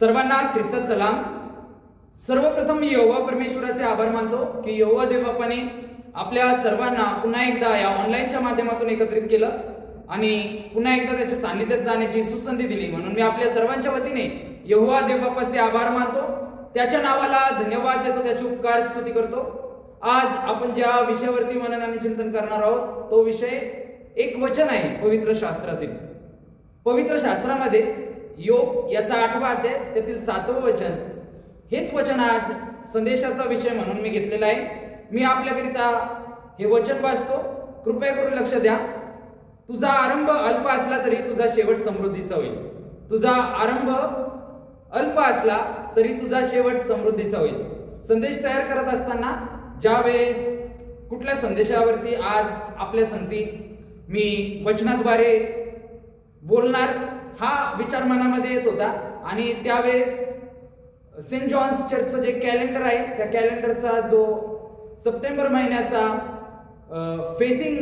सर्वांना ख्रिस्त सलाम. सर्वप्रथम मी यहोवा परमेश्वराचे आभार मानतो की यहोवा देवबापाने आपल्या सर्वांना पुन्हा एकदा या ऑनलाईनच्या माध्यमातून एकत्रित केलं आणि पुन्हा एकदा त्याच्या सान्निध्यात जाण्याची सुसंधी दिली. म्हणून मी आपल्या सर्वांच्या वतीने यहोवा देवबापाचे आभार मानतो. त्याच्या नावाला धन्यवाद देतो त्याची उपकार स्तुती करतो. आज आपण ज्या विषयावरती मनन आणि चिंतन करणार आहोत तो विषय एक वचन आहे पवित्र शास्त्रातील. पवित्र शास्त्रामध्ये योग याचा आठवा अध्याय त्यातील सातवं वचन. हेच वचन आज संदेशाचा विषय म्हणून मी घेतलेला आहे. मी आपल्याकरिता हे वचन वाचतो. कृपया करून लक्ष द्या. तुझा आरंभ अल्प असला तरी तुझा शेवट समृद्धीचा होईल. तुझा आरंभ अल्प असला तरी तुझा शेवट समृद्धीचा होईल. संदेश तयार करत असताना ज्यावेळेस कुठल्या संदेशावरती आज आपल्या संगती मी वचनाद्वारे बोलणार हा विचार मनामध्ये येत होता. आणि त्यावेळेस सेंट जॉन्स चर्चचं जे कॅलेंडर आहे त्या कॅलेंडरचा जो सप्टेंबर महिन्याचा फेसिंग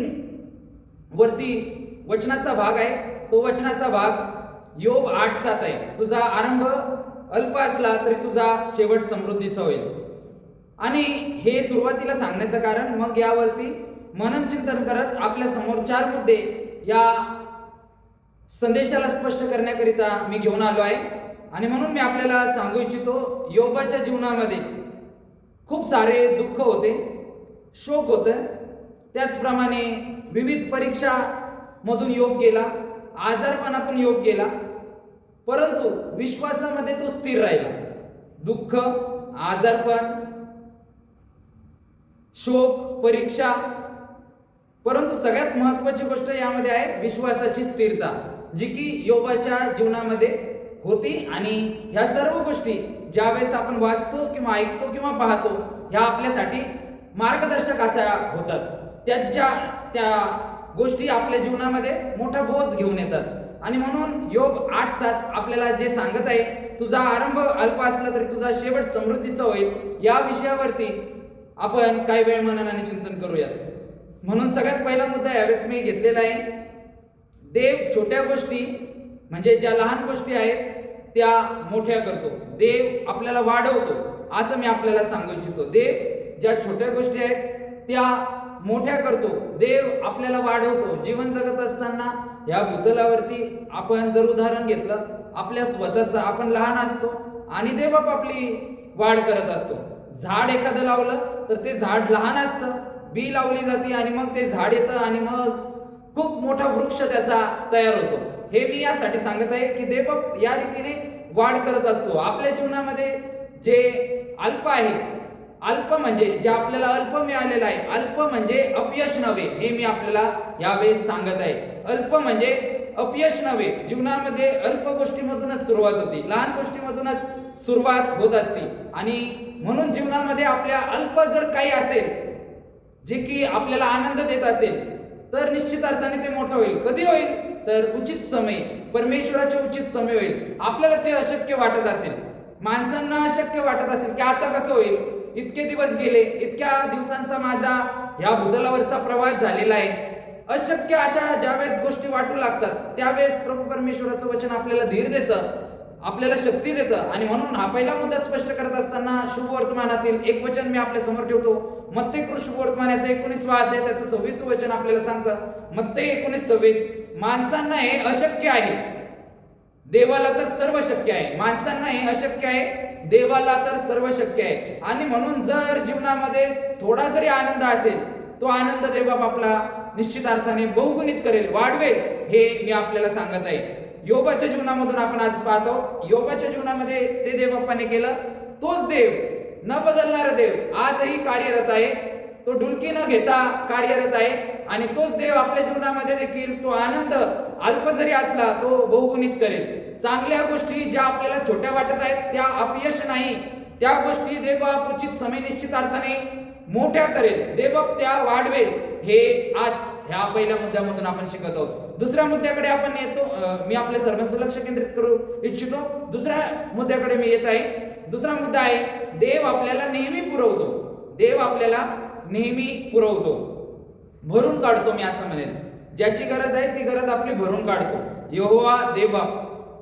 वरती वचनाचा भाग आहे तो वचनाचा भाग योग आठ सात आहे. तुझा आरंभ अल्प असला तरी तुझा शेवट समृद्धीचा होईल. आणि हे सुरुवातीला सांगण्याचं कारण मग यावरती मनन चिंतन करत आपल्यासमोर चार मुद्दे या संदेशाला स्पष्ट करण्याकरिता मी घेऊन आलो आहे. आणि म्हणून मी आपल्याला सांगू इच्छितो योगाच्या जीवनामध्ये खूप सारे दुःख होते शोक होतं. त्याचप्रमाणे विविध परीक्षा मधून योग गेला आजारपणातून योग गेला परंतु विश्वासामध्ये तो स्थिर राहिला. दुःख आजारपण शोक परीक्षा परंतु सगळ्यात महत्वाची गोष्ट यामध्ये आहे विश्वासाची स्थिरता. जी की योगाच्या जीवनामध्ये होती आणि ह्या सर्व गोष्टी ज्यावेळेस आपण वाचतो किंवा ऐकतो किंवा पाहतो ह्या आपल्यासाठी मार्गदर्शक अशा होतात. त्याच्या त्या गोष्टी आपल्या जीवनामध्ये मोठा बोध घेऊन येतात. आणि म्हणून योग आठ सात आपल्याला जे सांगत आहे तुझा आरंभ अल्प असला तरी तुझा शेवट समृद्धीचा होईल या विषयावरती आपण काही वेळ मनन आणि चिंतन करूयात. म्हणून सगळ्यात पहिला मुद्दा यावेळेस मी घेतलेला आहे देव छोट्या गोष्टी म्हणजे ज्या लहान गोष्टी आहेत त्या मोठ्या करतो. देव आपल्याला वाढवतो असं मी आपल्याला सांगू इच्छितो. देव ज्या छोट्या गोष्टी आहेत त्या मोठ्या करतो. देव आपल्याला वाढवतो. जीवन जगत असताना या भूतलावरती आपण जर उदाहरण घेतलं आपल्या स्वतःचं आपण लहान असतो आणि देवबाप आपली वाढ करत असतो. झाड एखादं लावलं तर ते झाड लहान असतं. बी लावली जाते आणि मग ते झाड येतं आणि मग खूप मोठा वृक्ष त्याचा तयार होतो. हे मी यासाठी सांगत आहे की देवबाप या रीतीने वाढ करत असतो. आपल्या जीवनामध्ये जे अल्प आहे अल्प म्हणजे जे आपल्याला अल्प मिळालेलं आहे अल्प म्हणजे अपयश नव्हे हे मी आपल्याला यावेळेस सांगत आहे. अल्प म्हणजे अपयश नव्हे. जीवनामध्ये अल्प गोष्टीमधूनच सुरुवात होती. लहान गोष्टीमधूनच सुरुवात होत असते. आणि म्हणून जीवनामध्ये आपल्या अल्प जर काही असेल जे की आपल्याला आनंद देत असेल तर निश्चित अर्थाने ते मोठं होईल. कधी होईल? तर उचित समय. परमेश्वराचे उचित समय होईल. आपल्याला ते अशक्य वाटत असेल. माणसांना अशक्य वाटत असेल की आता कसं होईल? इतके दिवस गेले इतक्या दिवसांचा माझा ह्या भूतलावरचा प्रवास झालेला आहे. अशक्य अशा ज्यावेळेस गोष्टी वाटू लागतात त्यावेळेस प्रभू परमेश्वराचं वचन आपल्याला धीर देतं. आपल्याला शक्ती देतं. आणि म्हणून हा पहिला मुद्दा स्पष्ट करत असताना शुभ वर्तमानातील एक वचन मी आपल्यासमोर ठेवतो. मत्ते शुभ वर्तमानाचं एकोणीसवा अध्याय त्याचं सव्वीस वचन आपल्याला सांगतं. मत्ते एकोणीस सव्वीस माणसांना हे अशक्य आहे. देवाला तर सर्व शक्य आहे. माणसांना हे अशक्य आहे. देवाला तर सर्व शक्य आहे. आणि म्हणून जर जीवनामध्ये थोडा जरी आनंद असेल तो आनंद देवबाप आपला निश्चित अर्थाने बहुगुणित करेल वाढवेल हे मी आपल्याला सांगत आहे. योगाच्या जीवनामधून आपण आज पाहतो. योगाच्या जीवनामध्ये ते देवबापाने केलं. तोच देव न बदलणारा देव आजही कार्यरत आहे. तो डुलकी न घेता कार्यरत आहे. आणि तोच देव आपल्या जीवनामध्ये देखील तो आनंद अल्प जरी असला तो बहुगुणित करेल. चांगल्या गोष्टी ज्या आपल्याला छोट्या वाटत आहेत त्या अपयश नाही. त्या गोष्टी देव उचित समय निश्चित अर्थाने मोठ्या करेल देवक त्या वाढवेल हे आज ह्या पहिल्या मुद्द्यामधून आपण शिकत आहोत. दुसऱ्या मुद्द्याकडे आपण येतो मी आपल्या सर्वांचं लक्ष केंद्रित करू इच्छितो. दुसऱ्या मुद्द्याकडे मी येत आहे. दुसरा मुद्दा आहे देव आपल्याला नेहमी पुरवतो. देव आपल्याला नेहमी पुरवतो. भरून काढतो मी असं म्हणेन. ज्याची गरज आहे ती गरज आपली भरून काढतो. यहोवा देवा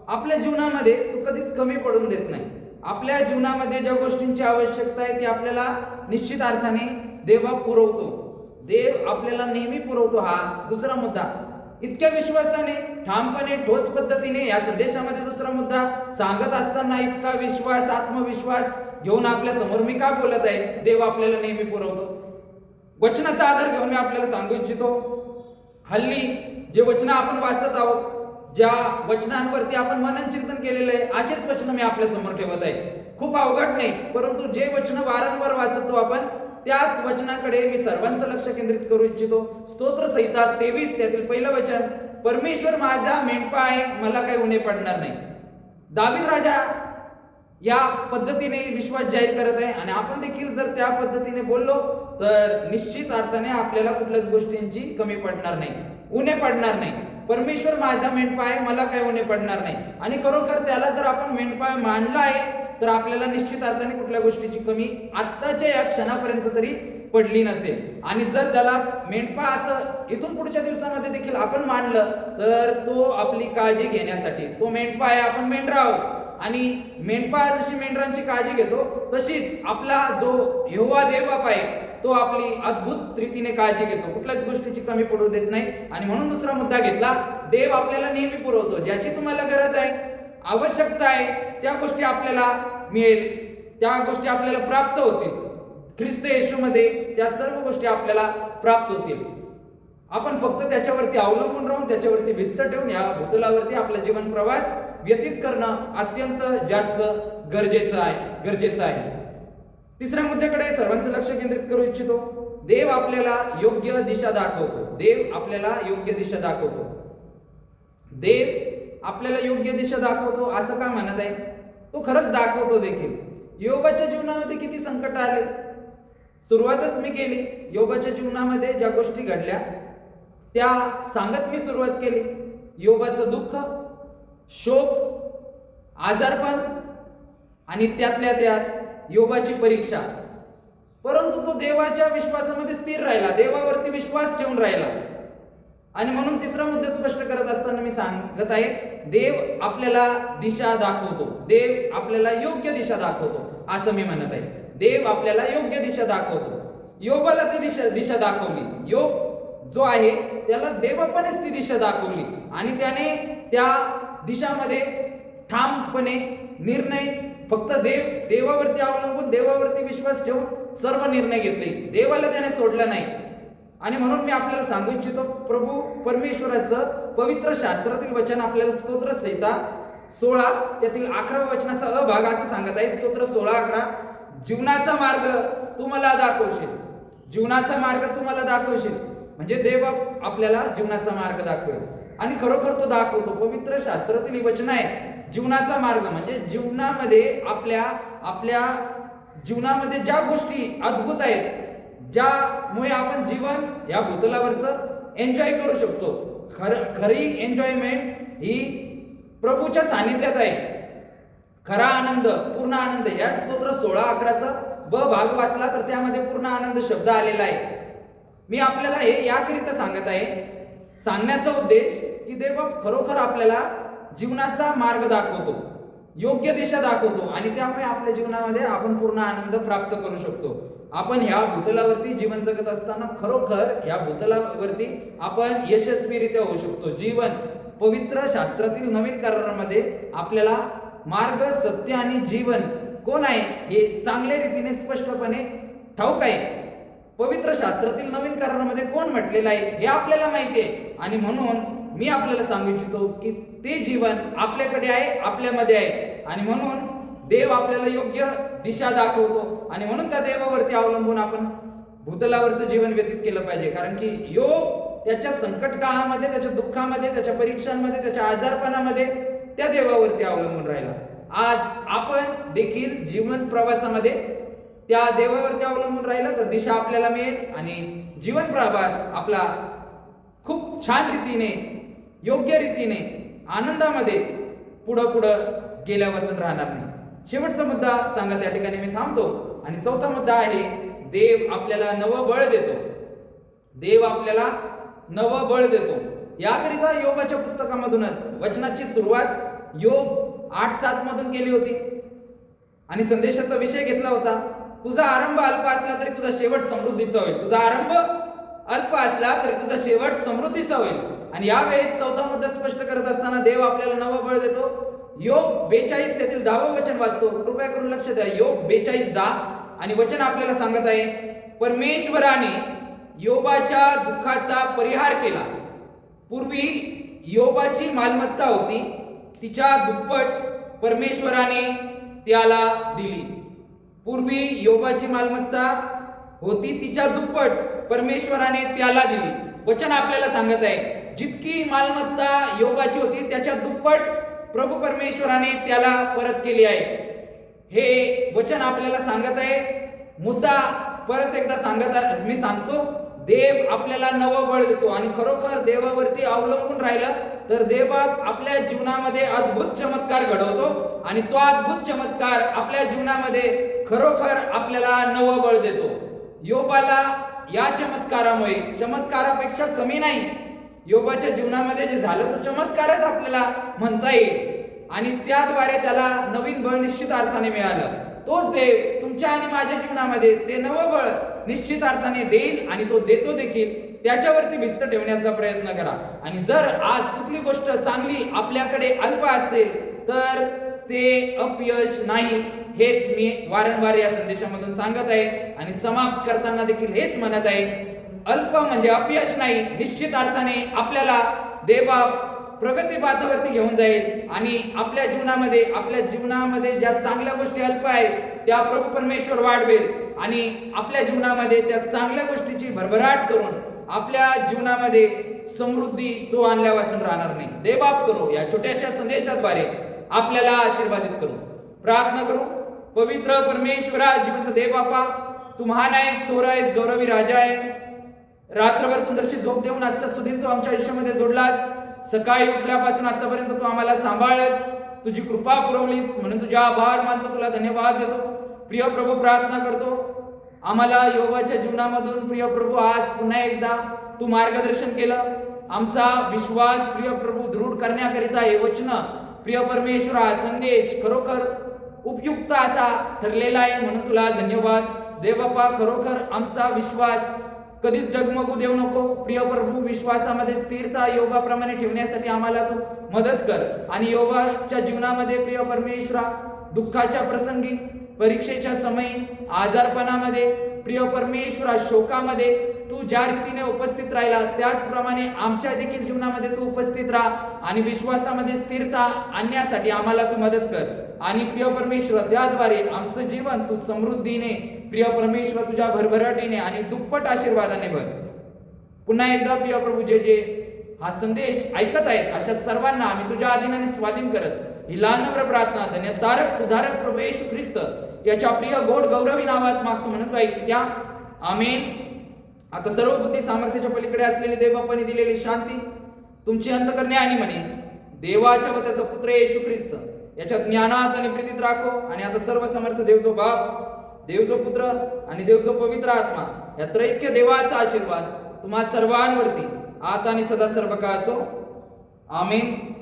आपल्या जीवनामध्ये तो कधीच कमी पडून देत नाही. आपल्या जीवनामध्ये ज्या गोष्टींची आवश्यकता आहे ती आपल्याला निश्चित अर्थाने देवा पुरवतो. देव आपल्याला नेहमी पुरवतो हा दुसरा मुद्दा. इतक्या विश्वासाने ठामपणे ठोस पद्धतीने या संदेशामध्ये दुसरा मुद्दा सांगत असताना इतका विश्वास आत्मविश्वास घेऊन आपल्यासमोर मी का बोलत आहे? देव आपल्याला नेहमी पुरवतो. वचनाचा आधार घेऊन मी आपल्याला सांगू इच्छितो. हल्ली जे वचन आपण वाचत आहोत ज्या वचनांवरती आपण मनन चिंतन केलेलं आहे असेच वचन मी आपल्यासमोर ठेवत आहे. खूप अवघड नाही परंतु जे वचन वारंवार वाचतो आपण त्याच वचनाकडे मी सर्वांचं लक्ष केंद्रित करू इच्छितो. स्तोत्र संहिता तेवीस त्यातील पहिलं वचन परमेश्वर माझा मेंढपा आहे मला काही उणे पडणार नाही. दावीद राजा या पद्धतीने विश्वास जाहीर करत आहे आणि आपण देखील जर त्या पद्धतीने बोललो तर निश्चित अर्थाने आपल्याला कुठल्याच गोष्टींची कमी पडणार नाही उणे पडणार नाही. परमेश्वर माझा मेंढपाळ आहे मला काही होणे पडणार नाही. आणि खरोखर त्याला जर आपण मेंढपाळ मानला आहे तर आपल्याला निश्चित अर्थाने कुठल्या गोष्टीची कमी आत्ताच्या या क्षणापर्यंत तरी पडली नसेल. आणि जर त्याला मेंढपा असं इथून पुढच्या दिवसामध्ये देखील आपण मानलं तर तो आपली काळजी घेण्यासाठी तो मेंढपा आहे आपण मेंढरा आहोत. आणि मेंढपा जशी मेंढरांची काळजी घेतो तशीच आपला जो यहोवा देवबाप आहे तो आपली अद्भुत रीतीने काळजी घेतो. कुठल्याच गोष्टीची कमी पडू देत नाही. आणि म्हणून दुसरा मुद्दा घेतला देव आपल्याला नेहमी पुरवतो. ज्याची तुम्हाला गरज आहे आवश्यकता आहे त्या गोष्टी आपल्याला मिळेल. त्या गोष्टी आपल्याला प्राप्त होतील. ख्रिस्त येशूमध्ये त्या सर्व गोष्टी आपल्याला प्राप्त होतील. आपण फक्त त्याच्यावरती अवलंबून राहून त्याच्यावरती भिस्त ठेवून या भूतलावरती आपला जीवन प्रवास व्यतीत करणं अत्यंत जास्त गरजेचं आहे गरजेचं आहे. तिसऱ्या मुद्द्याकडे सर्वांचं लक्ष केंद्रित करू इच्छितो. देव आपल्याला योग्य दिशा दाखवतो. देव आपल्याला योग्य दिशा दाखवतो. देव आपल्याला योग्य दिशा दाखवतो असं का म्हणत आहे? तो खरंच दाखवतो देखील. योगाच्या जीवनामध्ये किती संकट आले? सुरुवातच मी केली. योगाच्या जीवनामध्ये ज्या गोष्टी घडल्या त्या सांगत मी सुरुवात केली. योगाचं दुःख शोक आजारपण आणि त्यातल्या त्यात योगाची परीक्षा. परंतु तो देवाच्या विश्वासामध्ये स्थिर राहिला. देवावरती विश्वास ठेवून राहिला. आणि म्हणून तिसरा मुद्दा स्पष्ट करत असताना मी सांगत आहे देव आपल्याला दिशा दाखवतो. देव आपल्याला योग्य दिशा दाखवतो असं मी म्हणत आहे. देव आपल्याला योग्य दिशा दाखवतो. योगाला ती दिशा दिशा दाखवली. योग जो आहे त्याला देवापणेच ती दिशा दाखवली. आणि त्याने त्या दिशामध्ये ठामपणे निर्णय फक्त देव देवावरती अवलंबून देवावरती विश्वास ठेवून सर्व निर्णय घेतले. देवाला त्याने सोडलं नाही. आणि म्हणून मी आपल्याला सांगू इच्छितो प्रभू परमेश्वराचं पवित्र शास्त्रातील वचन आपल्याला स्तोत्र संहिता सोळा त्यातील अकरा वचनाचा अभाग असं सांगत आहे. स्तोत्र सोळा अकरा. जीवनाचा मार्ग तुम्हाला दाखवशील. जीवनाचा मार्ग तुम्हाला दाखवशील. म्हणजे देव आपल्याला जीवनाचा मार्ग दाखवेल. आणि खरोखर तो दाखवतो. पवित्र शास्त्रातील वचन आहे जीवनाचा मार्ग म्हणजे जीवनामध्ये आपल्या आपल्या जीवनामध्ये ज्या गोष्टी अद्भुत आहेत ज्यामुळे आपण जीवन या भूतलावरचं एन्जॉय करू शकतो. खर खरी एन्जॉयमेंट ही प्रभूच्या सानिध्यात आहे. खरा आनंद पूर्ण आनंद. या स्तोत्र सोळा अकराचा ब भाग वाचला तर त्यामध्ये पूर्ण आनंद शब्द आलेला आहे. मी आपल्याला हे याकरिता सांगत आहे. सांगण्याचा उद्देश की देव खरोखर आपल्याला जीवनाचा मार्ग दाखवतो योग्य दिशा दाखवतो आणि त्यामुळे आपल्या जीवनामध्ये आपण पूर्ण आनंद प्राप्त करू शकतो. आपण ह्या भूतलावरती जीवन जगत असताना खरोखर ह्या भूतलावरती आपण यशस्वीरित्या होऊ शकतो. जीवन पवित्र शास्त्रातील नवीन करारामध्ये आपल्याला मार्ग सत्य आणि जीवन कोण आहे हे चांगल्या रीतीने स्पष्टपणे ठाऊक आहे. पवित्र शास्त्रातील नवीन करारामध्ये कोण म्हटलेलं आहे हे आपल्याला माहिती आहे आणि म्हणून मी आपल्याला सांगू इच्छितो की ते जीवन आपल्याकडे आहे आपल्यामध्ये आहे. आणि म्हणून देव आपल्याला योग्य दिशा दाखवतो. आणि म्हणून त्या देवावरती अवलंबून आपण भूतलावरचं जीवन व्यतीत केलं पाहिजे. कारण की योग त्याच्या संकट काळामध्ये त्याच्या दुःखामध्ये त्याच्या परीक्षांमध्ये त्याच्या आजारपणामध्ये त्या देवावरती अवलंबून राहिला. आज आपण देखील जीवन प्रवासामध्ये त्या देवावरती अवलंबून राहिलं तर दिशा आपल्याला मिळेल आणि जीवन प्रवास आपला खूप छान रीतीने योग्य रीतीने आनंदामध्ये पुढं पुढं गेल्या वाचून राहणार नाही. शेवटचा मुद्दा सांगत या ठिकाणी मी थांबतो आणि चौथा मुद्दा आहे देव आपल्याला नवं बळ देतो. देव आपल्याला नवं बळ देतो. याकरिता योगाच्या पुस्तकामधूनच वचनाची सुरुवात योग आठ सात मधून केली होती. आणि संदेशाचा विषय घेतला होता. तुझा आरंभ अल्प असला तरी तुझा शेवट समृद्धीचा होईल. तुझा आरंभ अल्प असला तरी तुझा शेवट समृद्धीचा होईल. आणि यावेळेस चौथा मुद्दा स्पष्ट करत असताना देव आपल्याला नवं बळ देतो. योग बेचाळीस त्यातील दहावं वचन वाचतो. कृपया करून लक्ष द्या. योग बेचाळीस दहा. आणि वचन आपल्याला सांगत आहे परमेश्वराने योबाच्या दुःखाचा परिहार केला. पूर्वी योबाची मालमत्ता होती. तिच्या दुप्पट परमेश्वराने त्याला दिली. पूर्वी योबाची मालमत्ता होती. तिच्या दुप्पट परमेश्वराने त्याला दिली. वचन आपल्याला सांगत आहे जितकी मालमत्ता योगाची होती त्याच्या दुप्पट प्रभू परमेश्वराने त्याला परत केली आहे. हे वचन आपल्याला सांगत आहे. मुद्दा परत एकदा सांगत आहे मी सांगतो. देव आपल्याला नवं बळ देतो आणि खरोखर देवावरती अवलंबून राहिलं तर देवात आपल्या जीवनामध्ये अद्भुत चमत्कार घडवतो आणि तो अद्भुत चमत्कार आपल्या जीवनामध्ये खरोखर आपल्याला नवं बळ देतो. योबाला या चमत्कारामुळे चमत्कारापेक्षा कमी नाही योगाच्या जीवनामध्ये जे झालं तो चमत्कारच आपल्याला म्हणता येईल. आणि त्याद्वारे त्याला नवीन बळ निश्चित अर्थाने मिळालं. तोच देव तुमच्या आणि माझ्या जीवनामध्ये ते नवं बळ निश्चित अर्थाने देईल आणि तो देतो देखील. त्याच्यावरती भिस्त ठेवण्याचा प्रयत्न करा. आणि जर आज कुठली गोष्ट चांगली आपल्याकडे अल्प असेल तर ते अपयश नाही हेच मी वारंवार या संदेशामधून सांगत आहे. आणि समाप्त करताना देखील हेच म्हणत आहे. अल्प म्हणजे अपयश नाही निश्चित अर्थाने आपल्याला देवा प्रगतीपाथावरती घेऊन जाईल आणि आपल्या जीवनामध्ये आपल्या जीवनामध्ये ज्या चांगल्या गोष्टी अल्प आहेत त्या प्रभू परमेश्वर वाढवेल आणि आपल्या जीवनामध्ये त्या चांगल्या गोष्टीची भरभराट करून आपल्या जीवनामध्ये समृद्धी तो आणल्या वाचून राहणार नाही. देवबाप करू या छोट्याशा संदेशाद्वारे आपल्याला आशीर्वादित करू. प्रार्थना करू पवित्र परमेश्वरा जिवंत देवापा तुम्हाला तू महान आहेस थोर आहेस गौरवी राजा आहे. रात्रभर सुंदरशी झोप देऊन आजचा सुदीन तू आमच्या आयुष्यामध्ये जोडलास. सकाळी उठल्यापासून आतापर्यंत तू आम्हाला सांभाळस तुझी कृपा पुरवलीस. म्हणून तुझ्या आभार मानतो तुला धन्यवाद देतो. प्रिय प्रभू प्रार्थना करतो. आम्हाला योगाच्या जीवनामधून प्रिय प्रभू आज पुन्हा एकदा तू मार्गदर्शन केलं. आमचा विश्वास प्रिय प्रभू दृढ करण्याकरिता हे वचन प्रिय परमेश्वर हा संदेश खरोखर उपयुक्त असा ठरलेला आहे. म्हणून तुला धन्यवाद. देवप्पा खरोखर आमचा विश्वास कधीच डगमगू देऊ नको. प्रिय प्रभू विश्वासामध्ये स्थिरता योगाप्रमाणे ठेवण्यासाठी आम्हाला तू मदत कर. आणि योगाच्या जीवनामध्ये प्रिय परमेश्वरा दुःखाच्या प्रसंगी परीक्षेच्या समयी आजारपणामध्ये प्रिय परमेश्वरा शोकामध्ये तू ज्या रीतीने उपस्थित राहिला त्याचप्रमाणे आमच्या देखील जीवनामध्ये तू उपस्थित राहा. आणि विश्वासामध्ये स्थिरता आणण्यासाठी आम्हाला तू मदत कर. आणि प्रिय परमेश्वर त्याद्वारे आमचं जीवन तू समृद्धीने प्रिय परमेश्वर तुझ्या भरभराटीने आणि दुप्पट आशीर्वादाने भर. पुन्हा एकदा प्रिय प्रभू जे जे हा संदेश ऐकत आहेत अशा सर्वांना आम्ही तुझ्या अधीनाने स्वाधीन करत ही लहान प्रार्थना धन्य तारक उदारक प्रवेश ख्रिस्त याच्या प्रिय गोड गौरवी नावात मागतो म्हणतो ऐक त्या आमेन. आता सर्व बुद्धी सामर्थ्याच्या पलीकडे असलेली देवबापाने दिलेली शांती तुमची अंतकरणे आणि म्हणे देवाच्या व त्याचा पुत्र येशू ख्रिस्त याच्या ज्ञानात आणि प्रीतीत राखो. आणि आता सर्व समर्थ देवचो बाप देवचो पुत्र आणि देवचो पवित्र आत्मा या त्रैक्य देवाचा आशीर्वाद तुम्हा सर्वांवरती. आता आणि सदा सर्व का असो. आमेन.